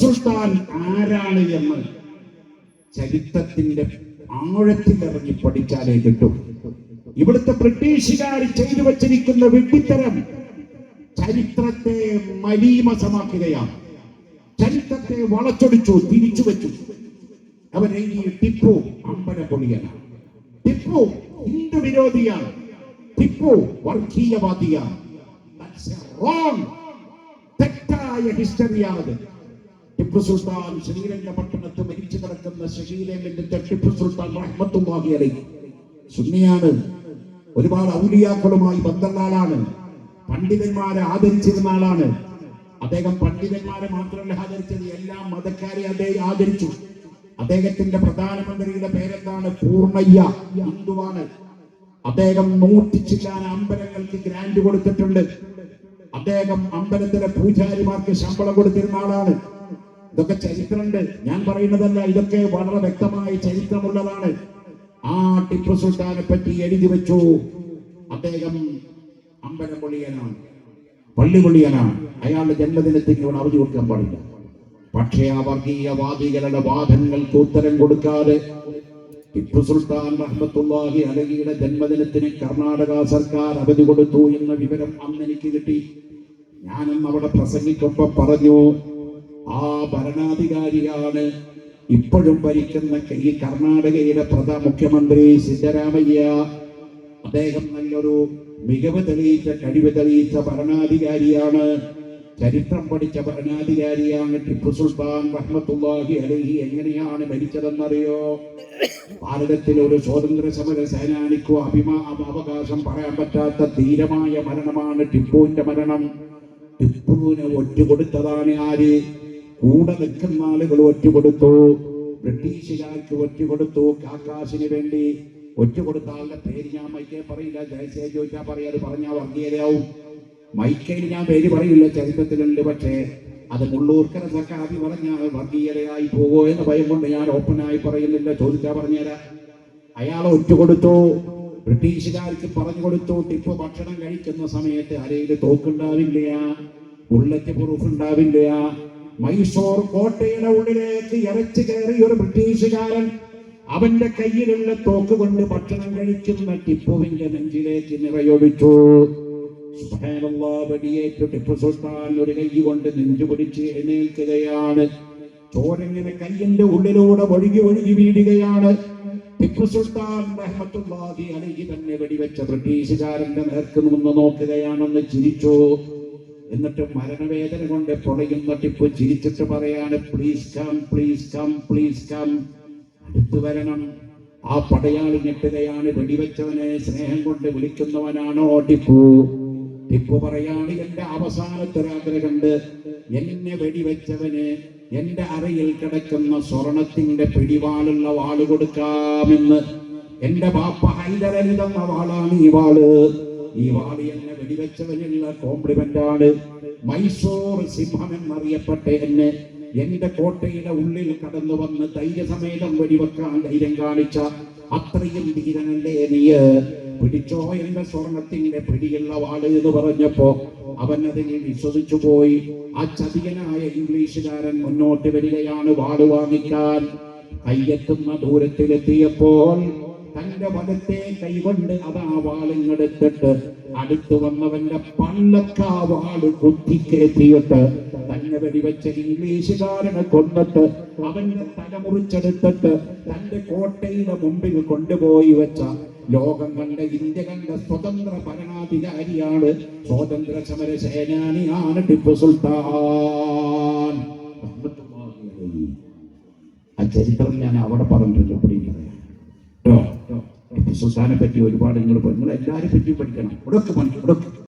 സുൽത്താൻ ആരാണ് എന്ന് ചരിത്രത്തിന്റെ ആഴത്തിലിറങ്ങി പഠിച്ചാലേ കിട്ടും. ഇവിടുത്തെ ബ്രിട്ടീഷുകാർ ചെയ്തു വച്ചിരിക്കുന്ന വെട്ടിത്തരം ചരിത്രത്തെ മലീമസമാക്കുകയാണ്. ചരിത്രത്തെ വളച്ചൊടിച്ചു തിരിച്ചു വെച്ചു. അവരെഴുതിയ ടിപ്പു അമ്പലപ്പൊളിയനാണ് ടിപ്പു ഹിന്ദു വിരോധിയാണ്. ടിപ്പു വർഗീയവാദിയാണ്. തെറ്റായ ഹിസ്റ്ററിയാണത് ടിപ്പു സുൽത്താൻ ശ്രീരംഗ പട്ടണത്ത് മരിച്ചു കിടക്കുന്ന ഷഹീലേമിന്റെ ടിപ്പു സുൽത്താൻ റഹ്മത്തുള്ളാഹി അലൈഹി സുന്നിയാണ്. ഒരുപാട് ഔലിയാക്കളുമായി ബന്ധമുള്ള ആളാണ് പണ്ഡിതന്മാരെ ആദരിച്ചിരുന്ന ആളാണ്. അദ്ദേഹം പണ്ഡിതന്മാരെ മാത്രമല്ല ആദരിച്ചത്. എല്ലാ മതക്കാരെ അദ്ദേഹം ആദരിച്ചു. അദ്ദേഹത്തിന്റെ പ്രധാനമന്ത്രിയുടെ പേരെന്താണ്? പൂർണയ്യ ഹിന്ദുവാണ്. അദ്ദേഹം നൂറ്റി ചില്ലാന അമ്പലങ്ങൾക്ക് ഗ്രാൻഡ് കൊടുത്തിട്ടുണ്ട്. അദ്ദേഹം അമ്പലത്തിലെ പൂജാരിമാർക്ക് ശമ്പളം കൊടുത്തിരുന്ന ആളാണ്. ഇതൊക്കെ ചരിത്രമുണ്ട്. ഞാൻ പറയുന്നതല്ല ഇതൊക്കെ വളരെ വ്യക്തമായ ചരിത്രമുള്ളതാണ്. ആ ടിപ്പു സുൽത്താനെ പറ്റി എഴുതി വെച്ചു. അദ്ദേഹം അമ്പലം പൊളിയനാണ് പള്ളി പൊളിയനാണ് അയാളുടെ ജന്മദിനത്തിന് ഇവിടെ അവധി കൊടുക്കാൻ പാടില്ല. പക്ഷേ ആ വർഗീയവാദികളുടെ വാദങ്ങൾക്ക് ഉത്തരം കൊടുക്കാതെ ടിപ്പു സുൽത്താൻ റഹ്മത്തുള്ളാഹി അലഹിയുടെ ജന്മദിനത്തിന് കർണാടക സർക്കാർ അവധി കൊടുത്തു എന്ന വിവരം അന്ന് എനിക്ക് കിട്ടി. ഞാനും അവിടെ പ്രസംഗിക്കൊപ്പം പറഞ്ഞു ആ ഭരണാധികാരിയാണ് ഇപ്പോഴും ഭരിക്കുന്ന ഈ കർണാടകയിലെ പ്രധാന മുഖ്യമന്ത്രി സിദ്ധരാമയ്യ. അദ്ദേഹം നല്ലൊരു മികവ് തെളിയിച്ച കഴിവ് തെളിയിച്ച ഭരണാധികാരിയാണ്. ചരിത്രം പഠിച്ച ഭരണാധികാരിയാണ് ടിപ്പു സുൽത്താൻ റഹ്മത്തുള്ളാഹി അലഹി. എങ്ങനെയാണ് ഭരിച്ചതെന്നറിയോ ഭാരതത്തിൽ ഒരു സ്വാതന്ത്ര്യ സമര സേനാനിക്കോ അഭിമാ അവകാശം പറയാൻ പറ്റാത്ത ധീരമായ മരണമാണ് ടിപ്പുവിന്റെ മരണം. ടിപ്പുവിനെ ഒറ്റുകൊടുത്തതാണ് ആര്? കൂടെ നിൽക്കുന്ന ആളുകൾ ഒറ്റുകൊടുത്തു ബ്രിട്ടീഷുകാർക്ക് ഒറ്റുകൊടുത്തു കാക്കാശിന് വേണ്ടി ഒറ്റുകൊടുത്ത ആളുടെ പേര് ഞാൻ മൈക്കേ പറയില്ല. ജയസേ ചോദിച്ചാൽ പറയാ പറഞ്ഞാൽ വർഗീയതയാവും. മൈക്കയിൽ ഞാൻ പേര് പറയില്ല ചരിത്രത്തിലുണ്ട് പക്ഷേ അത് മുള്ളൂർക്കര സക്കാബി പറഞ്ഞാൽ വർഗീയതയായി പോകുമോ എന്ന് ഭയം കൊണ്ട് ഞാൻ ഓപ്പണായി പറയുന്നില്ല. ചോദിച്ചാൽ പറഞ്ഞുതരാം അയാളെ ഒറ്റുകൊടുത്തു ബ്രിട്ടീഷുകാർക്ക് പറഞ്ഞു കൊടുത്തു ടിപ്പ് ഭക്ഷണം കഴിക്കുന്ന സമയത്ത് അരയിൽ തോക്കുണ്ടാവില്ല ബുള്ളറ്റ് പ്രൂഫ് ഉണ്ടാവില്ല മൈസൂർ കോട്ടയുടെ ഉള്ളിലേക്ക് ഇറച്ചു കയറി ഒരു ബ്രിട്ടീഷുകാരൻ അവന്റെ കയ്യിലുള്ള തോക്ക് കൊണ്ട് ഭക്ഷണം കഴിക്കുന്ന ടിപ്പുവിന്റെ നെഞ്ചിലേക്ക് നിറയൊടിച്ചു. വെടിയേറ്റു. ടിപ്പു സുൽത്താൻ ഒരു കൈ കൊണ്ട് നെഞ്ചു പിടിച്ച് എഴുന്നേൽക്കുകയാണ്. ചോരങ്ങനെ കയ്യിന്റെ ഉള്ളിലൂടെ ഒഴുകി ഒഴുകി വീഴുകയാണ്. ടിപ്പു സുൽത്താൻ റഹ്മത്തുള്ളാഹി അലഹി തന്നെ വെടിവെച്ച ബ്രിട്ടീഷുകാരന്റെ നേർക്ക് നിന്ന് നോക്കുകയാണെന്ന് ചിരിച്ചു. എന്നിട്ട് മരണവേദന കൊണ്ട് പൊളയുന്ന ടിപ്പ് ചിരിച്ചിട്ട് പറയാണ് please come please come please come അടുത്തു വരണം. ആ പടയാളി ഞെട്ടുകയാണ് വെടിവെച്ചവനെ സ്നേഹം കൊണ്ട് വിളിക്കുന്നവനാണോ ടിപ്പു? ടിപ്പു പറയാണ് എന്റെ അവസാനത്തെ ഒരാഗ്രഹമുണ്ട് എന്നെ വെടിവെച്ചവന് എന്റെ അറയിൽ കിടക്കുന്ന സ്വർണത്തിന്റെ പിടിവാളുള്ള വാൾ കൊടുക്കാമെന്ന്. എന്റെ ബാപ്പ ഹൈദരൻ തന്ന വാളാണ് ഈ വാൾ. ഈ വാൾ എന്നെ വെടിവെച്ചവനുള്ള കോംപ്ലിമെന്റ് ആണ്. മൈസൂർ സിംഹം എന്നറിയപ്പെട്ട എന്നെ എന്റെ കോട്ടയുടെ ഉള്ളിൽ കടന്നു വന്ന് ധൈര്യസമേതം വെടിവെക്കാൻ ധൈര്യം കാണിച്ച അത്രയും ധീരനല്ലേ നീ? പിടിച്ചോ എന്റെ സ്വർണത്തിന്റെ പിടിയുള്ള വാൾ എന്ന് പറഞ്ഞപ്പോ അവൻ അതിനെ വിശ്വസിച്ചു പോയി. ആ ചതിയനായ ഇംഗ്ലീഷുകാരൻ മുന്നോട്ട് വരികയാണ് വാൾ വാങ്ങിക്കാൻ. കയ്യെത്തുന്ന ദൂരത്തിലെത്തിയപ്പോൾ തന്റെ വലത്തെ കൈകൊണ്ട് അതാ വാളിങ്ങെടുത്തിട്ട് അടുത്തു വന്നവന്റെ പള്ളക്കാ വാൾ കുത്തിക്കേറ്റിയിട്ട് തന്നെ വെടിവെച്ച ഇംഗ്ലീഷുകാരനെ കൊന്നിട്ട് അവന്റെ തല മുറിച്ചെടുത്തിട്ട് തന്റെ കോട്ടയുടെ മുമ്പിൽ കൊണ്ടുപോയി വെച്ച ലോകം കണ്ട ഇന്ത്യ കണ്ട സ്വതന്ത്ര ഭരണാധികാരിയാണ് സ്വാതന്ത്ര്യ സമര സേനാനിയാണ് ടിപ്പു സുൽത്താൻ. ആ ചരിത്രം ഞാൻ അവിടെ പറഞ്ഞിട്ടുണ്ട് ടിപ്പു സുൽത്താനെ പറ്റി ഒരുപാട് നിങ്ങൾ നിങ്ങൾ എല്ലാവരെ പറ്റിയും പഠിക്കണം. ഇവിടെ ഒക്കെ പഠിക്കണം. ഇവിടെ ഒക്കെ